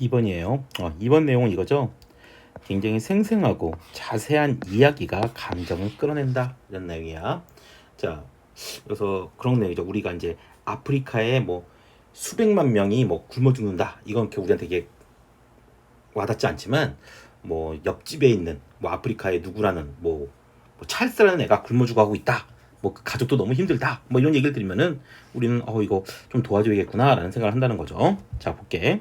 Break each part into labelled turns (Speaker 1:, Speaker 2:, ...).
Speaker 1: 2번이에요. 어, 2번 내용은 이거죠. 굉장히 생생하고 자세한 이야기가 감정을 끌어낸다 이런 내용이야. 자, 그래서 그런 내용이죠. 우리가 이제 아프리카에 뭐 수백만 명이 뭐 굶어 죽는다. 이건 우리한테 되게 와닿지 않지만 뭐 옆집에 있는 뭐 아프리카의 누구라는 뭐, 뭐 찰스라는 애가 굶어 죽어가고 있다. 뭐 그 가족도 너무 힘들다. 뭐 이런 얘기를 들으면은 우리는 어 이거 좀 도와줘야겠구나라는 생각을 한다는 거죠. 자 볼게.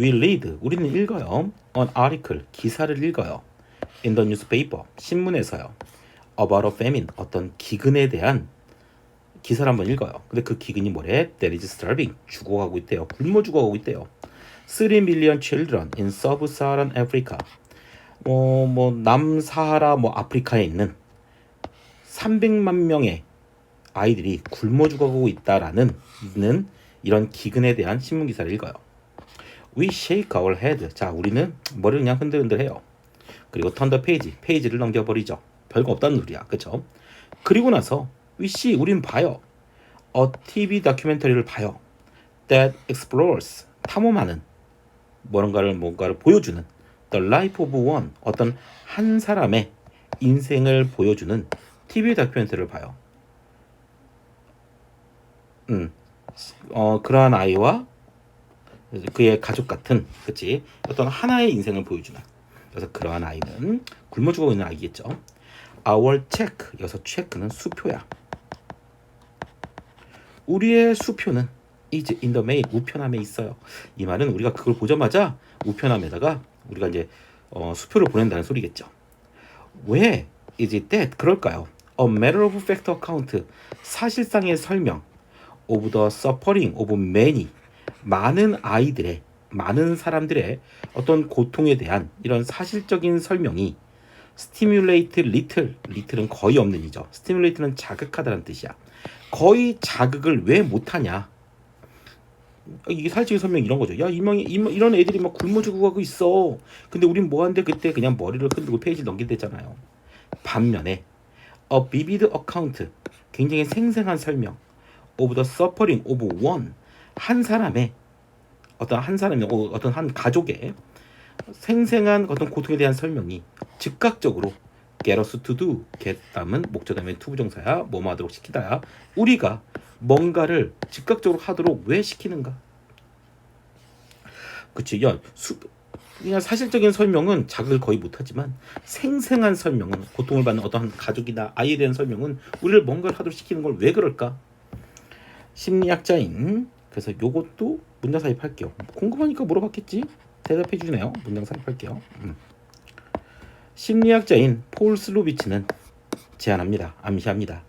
Speaker 1: We read 우리는 읽어요. An article 기사를 읽어요. In the newspaper 신문에서요. About a famine 어떤 기근에 대한 기사를 한번 읽어요. 근데 그 기근이 뭐래? That is starving 죽어가고 있대요. 굶어 죽어가고 있대요. 3 million children in sub-Saharan Africa. 뭐, 뭐, 남사하라 뭐 아프리카에 있는 300만 명의 아이들이 굶어 죽어가고 있다라는 이런 기근에 대한 신문 기사를 읽어요. We shake our head. 자, 우리는 머리를 그냥 흔들흔들해요. 그리고 the page. 페이지를 넘겨버리죠. 별거 없다는 소리야. 그쵸? 그리고 나서 we see. 우리는 봐요. A TV 다큐멘터리를 봐요. That explores. 탐험하는 뭔가를 뭔가를 보여주는 The Life of One 어떤 한 사람의 인생을 보여주는 TV 다큐멘터리를 봐요. 음, 어 그러한 아이와 그의 가족 같은 그치 어떤 하나의 인생을 보여주는 그래서 그러한 아이는 굶어 죽어 있는 아이겠죠. Our check 여기서 체크는 수표야. 우리의 수표는 is in the mail 우편함에 있어요. 이 말은 우리가 그걸 보자마자 우편함에다가 우리가 이제 어, 수표를 보낸다는 소리겠죠. 왜 is it that 그럴까요? A matter of fact account 사실상의 설명 of the suffering of many 많은 아이들의 많은 사람들의 어떤 고통에 대한 이런 사실적인 설명이 stimulate little little은 거의 없는 이죠. stimulate는 자극하다는 뜻이야. 거의 자극을 왜 못하냐? 이게 사실적인 설명 이런 거죠. 야 이명이 이명- 이런 애들이 막 굶어 죽어가고 있어. 근데 우린 뭐 하는데 그때 그냥 머리를 흔들고 페이지 넘긴댔잖아요. 반면에 a vivid account 굉장히 생생한 설명 of the suffering of one 한 사람의 어떤 한 사람의 어, 어떤 한 가족의 생생한 어떤 고통에 대한 설명이 즉각적으로 get us to do get 다음은 목적 다음에 to 부정사야 뭐뭐 하도록 시키다야 우리가 뭔가를 즉각적으로 하도록 왜 시키는가? 그치 야 수, 그냥 사실적인 설명은 자극을 거의 못하지만 생생한 설명은 고통을 받는 어떤 가족이나 아이에 대한 설명은 우리를 뭔가를 하도록 시키는 걸 왜 그럴까? 심리학자인 그래서 요것도 문장 삽입할게요. 궁금하니까 물어봤겠지? 대답해 주네요. 문장 삽입할게요. 음. 심리학자인 폴 슬로비치는 제안합니다. 암시합니다.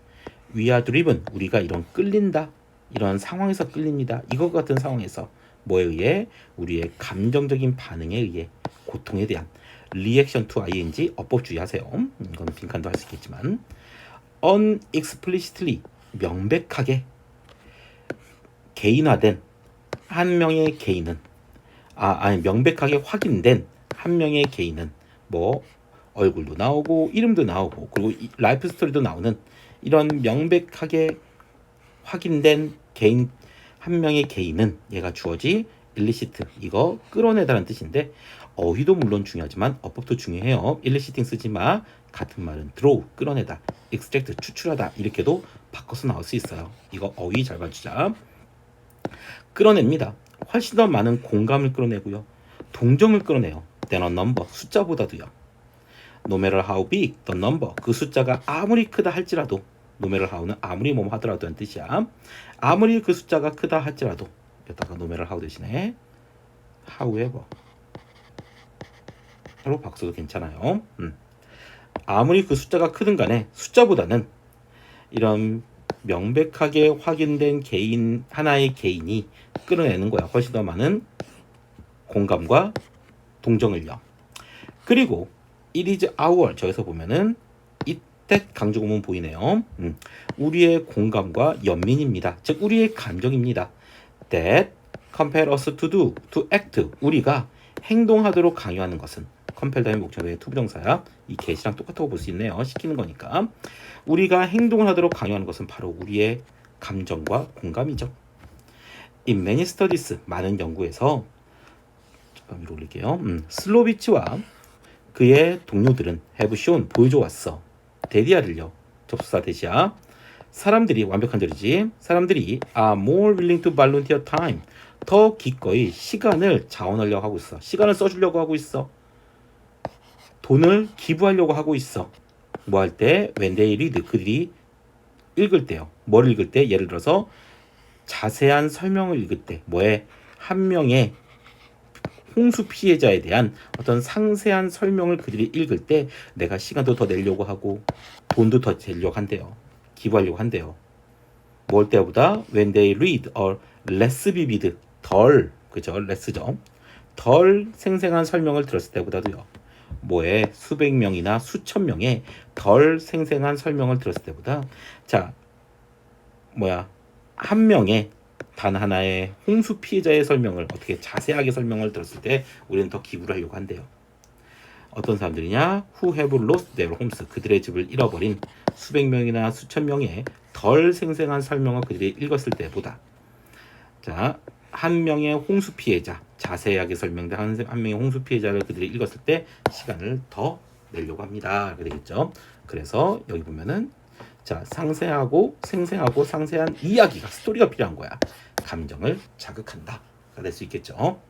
Speaker 1: 위아 드리븐 우리가 이런 끌린다. 이런 상황에서 끌립니다. 이것 같은 상황에서 뭐에 의해? 우리의 감정적인 반응에 의해. 고통에 대한 리액션 투 ing 어법 주의하세요. 이건 빈칸도 할 수 있겠지만. Unexplicitly 명백하게 개인화된 한 명의 개인은 아 아니 명백하게 확인된 한 명의 개인은 뭐 얼굴도 나오고 이름도 나오고 그리고 이- 라이프 스토리도 나오는 이런 명백하게 확인된 개인 한 명의 개인은 얘가 주어지 일리시트 이거 끌어내다는 뜻인데 어휘도 물론 중요하지만 어법도 중요해요. 일리시팅 쓰지 마. 같은 말은 draw 끌어내다, extract 추출하다 이렇게도 바꿔서 나올 수 있어요. 이거 어휘 잘 봐주자. 끌어냅니다. 훨씬 더 많은 공감을 끌어내고요. 동정을 끌어내요. than a number 숫자보다도요. No matter how big the number 그 숫자가 아무리 크다 할지라도 no matter how는 아무리 뭐뭐 하더라도 는 뜻이야. 아무리 그 숫자가 크다 할지라도 여기다가 no matter how 대신에 however 로 박수도 괜찮아요. 음. 아무리 그 숫자가 크든 간에 숫자보다는 이런 명백하게 확인된 개인 하나의 개인이 끌어내는 거야. 훨씬 더 많은 공감과 동정을요. 그리고 it is our 저기서 보면은 이때 강조구문 보이네요. 음, 우리의 공감과 연민입니다. 즉 우리의 감정입니다. that compel us to do, to act. 우리가 행동하도록 강요하는 것은 compel 다음에 목적어의 투부정사야. 이 get이랑 똑같다고 볼 수 있네요. 시키는 거니까. 우리가 행동을 하도록 강요하는 것은 바로 우리의 감정과 공감이죠. In many studies, 많은 연구에서 잠깐 위로 올릴게요. 음, 슬로비치와 그의 동료들은 have shown 보여줘 왔어. 데디아를요. 접수사 대시야. 사람들이 완벽한 절이지. 사람들이 are more willing to volunteer time. 더 기꺼이 시간을 자원하려고 하고 있어. 시간을 써주려고 하고 있어. 돈을 기부하려고 하고 있어. 뭐 할 때? when they read 그들이 읽을 때요. 뭘 읽을 때? 예를 들어서 자세한 설명을 읽을 때 뭐에 한 명의 홍수 피해자에 대한 어떤 상세한 설명을 그들이 읽을 때 내가 시간도 더 내려고 하고 돈도 더 내려고 한대요. 기부하려고 한대요. 뭘 때보다 when they read or less vivid 덜 그죠 less죠 덜 생생한 설명을 들었을 때보다도요 뭐에 수백 명이나 수천 명의 덜 생생한 설명을 들었을 때보다 자 뭐야 한 명의 단 하나의 홍수 피해자의 설명을 어떻게 자세하게 설명을 들었을 때 우리는 더 기부를 하려고 한대요. 어떤 사람들이냐? Who have lost their homes. 그들의 집을 잃어버린 수백 명이나 수천 명의 덜 생생한 설명을 그들이 읽었을 때보다 자, 한 명의 홍수 피해자 자세하게 설명된 한, 한 명의 홍수 피해자를 그들이 읽었을 때 시간을 더 내려고 합니다. 그렇게 되겠죠. 그래서 여기 보면은 자, 상세하고 생생하고 상세한 이야기가 스토리가 필요한 거야. 감정을 자극한다가 될 수 있겠죠.